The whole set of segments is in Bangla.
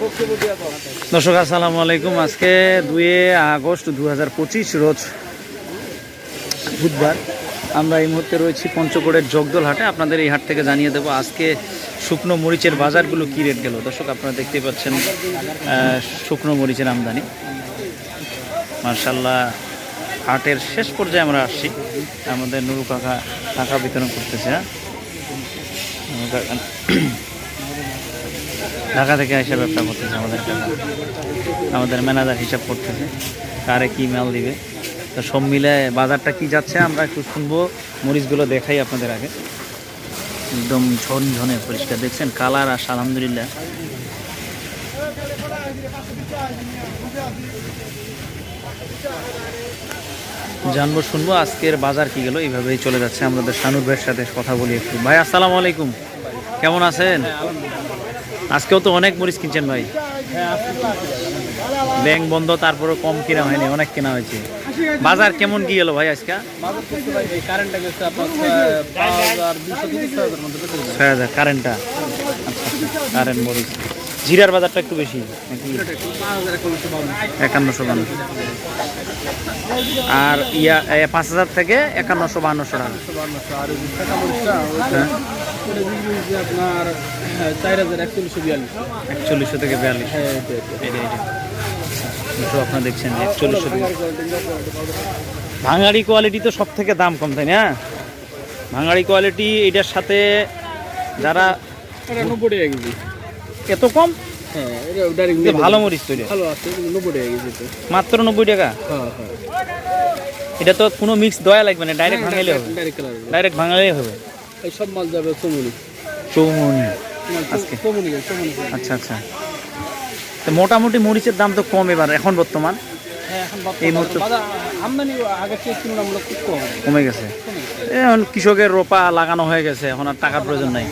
দর্শক, আসসালামু আলাইকুম। আজকে দুই আগস্ট দু হাজার পঁচিশ রোজ বুধবার। আমরা এই মুহূর্তে রয়েছি পঞ্চগড়ের জগদল হাটে। আপনাদের এই হাট থেকে জানিয়ে দেবো আজকে শুকনো মরিচের বাজারগুলো কী রেট গেল। দর্শক, আপনারা দেখতেই পাচ্ছেন শুকনো মরিচের আমদানি। মার্শাল্লাহ হাটের শেষ পর্যায়ে আমরা আসছি। আমাদের নুরু কাকা টাকা বিতরণ করতেছে হ্যাঁ? ঢাকা থেকে এসে ব্যবসা করতেছে আমাদের আমাদের ম্যানেজার হিসাব করতেছে, কারে কি মাল দিবে। তো সব মিলে বাজারটা কি যাচ্ছে আমরা একটু শুনব, মরিচগুলো দেখাই আপনাদের আগে। একদম ঝনঝনে পরিষ্কার, দেখছেন? কালার আর আলহামদুলিল্লাহ। জানব, শুনব, আজকের বাজার কি গেল, এইভাবেই চলে যাচ্ছে। আমাদের শানুর ভাইয়ের সাথে কথা বলি একটু। ভাই, আসসালামু আলাইকুম। কেমন আছেন? আজকেও তো অনেক মরিচ কিনছেন ভাই। ব্যাংক বন্ধ তারপরে কম কিনা হয়নি, অনেক কেনা হয়েছে। বাজার কেমন কি গেল ভাই আজকে? ছয় হাজার কারেন্টটা আচ্ছা কারেন্ট মরিচ। জিরার বাজারটা একটু বেশি একান্নশো আর ইয়া পাঁচ হাজার থেকে একান্নশো বান্নশো টাকা। হ্যাঁ আপনার হ্যাঁ, চার হাজার একচল্লিশশো বিয়াল্লিশ। একচল্লিশশো থেকে বিয়াল্লিশ। হ্যাঁ দুটো আপনারা দেখছেন একচল্লিশশো ভাঙাড়ি কোয়ালিটি তো সব থেকে দাম কম তাই না? ভাঙাড়ি কোয়ালিটি এটার সাথে যারা নব্বই টাকা কেজি। এত কম? হ্যাঁ ভালো মরিচ তৈরি। ভালো আছে নব্বই টাকা কেজি মাত্র নব্বই টাকা? হ্যাঁ হ্যাঁ। এটা তো কোনো মিক্স দয়া লাগবে না ডাইরেক্ট ভাঙাইলে হবে। ডাইরেক্ট ভাঙাইলেই হবে। এই সব মাল যাবে চমুনি। চৌমনি আজকে। চমুনি চমুনি আচ্ছা আচ্ছা। তো মোটামুটি মরিচের দাম তো কম এবার এখন বর্তমান? হ্যাঁ এই মুহূর্তে আমদানি আগের থেকে তুলনামূলক কম। কমে গেছে। এখন কৃষকের রোপা লাগানো হয়ে গেছে এখন আর টাকার প্রয়োজন নাই।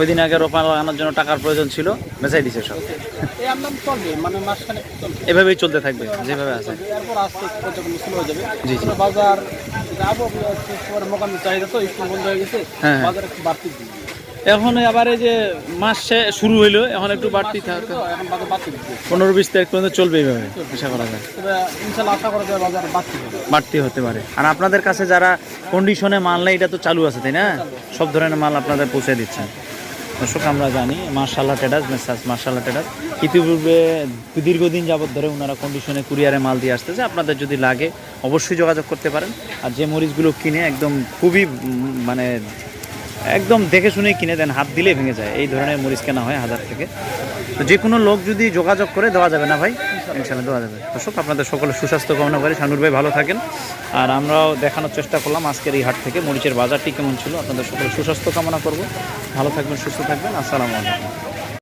ওই দিন আগে রোপা লাগানোর জন্য টাকার প্রয়োজন ছিল বেচাই দিছে সব। মানে এভাবেই চলতে থাকবে যেভাবে আছে। জি, জি। বাজার যাব পরে চাহিদা তো স্কুল বন্ধ হয়ে গেছে। একটু বাড়তি এখন আবার এই যে মাস শুরু হইল এখন একটু বাড়তি থাকে পনেরো বিশ তারিখ পর্যন্ত চলবে এইভাবে আশা করা যায়। বাড়তি হতে পারে। আর আপনাদের কাছে যারা কন্ডিশনে মাল নেই এটা তো চালু আছে তাই না? সব ধরনের মাল আপনাদের পৌঁছে দিচ্ছেন। দর্শক, আমরা জানি মার্শাল্লাহ টেডাস মেসাজ মার্শাল্লাহ টেডাস ইতিপূর্বে দীর্ঘদিন যাবৎ ধরে ওনারা কন্ডিশনে কুরিয়ারে মাল দিয়ে আসতেছে। আপনাদের যদি লাগে, অবশ্যই যোগাযোগ করতে পারেন। আর যে মরিচগুলো কিনে একদম খুবই মানে একদম দেখে শুনেই কিনে দেন, হাত দিলে ভেঙে যায়। এই ধরনের মরিচ কেনা হয় হাজার থেকে। তো যে কোনো লোক যদি যোগাযোগ করে, দেওয়া যাবে না ভাই। দর্শক, আপনাদের সকলে সুস্বাস্থ্য কামনা করি। শানুর ভাই ভালো থাকেন। আর আমরাও দেখানোর চেষ্টা করলাম আজকের এই হাট থেকে। মরিচের বাজারটি কেমন ছিল? আপনাদের সকলে সুস্বাস্থ্য কামনা করব। ভালো থাকবেন, সুস্থ থাকবেন। আসসালামু আলাইকুম।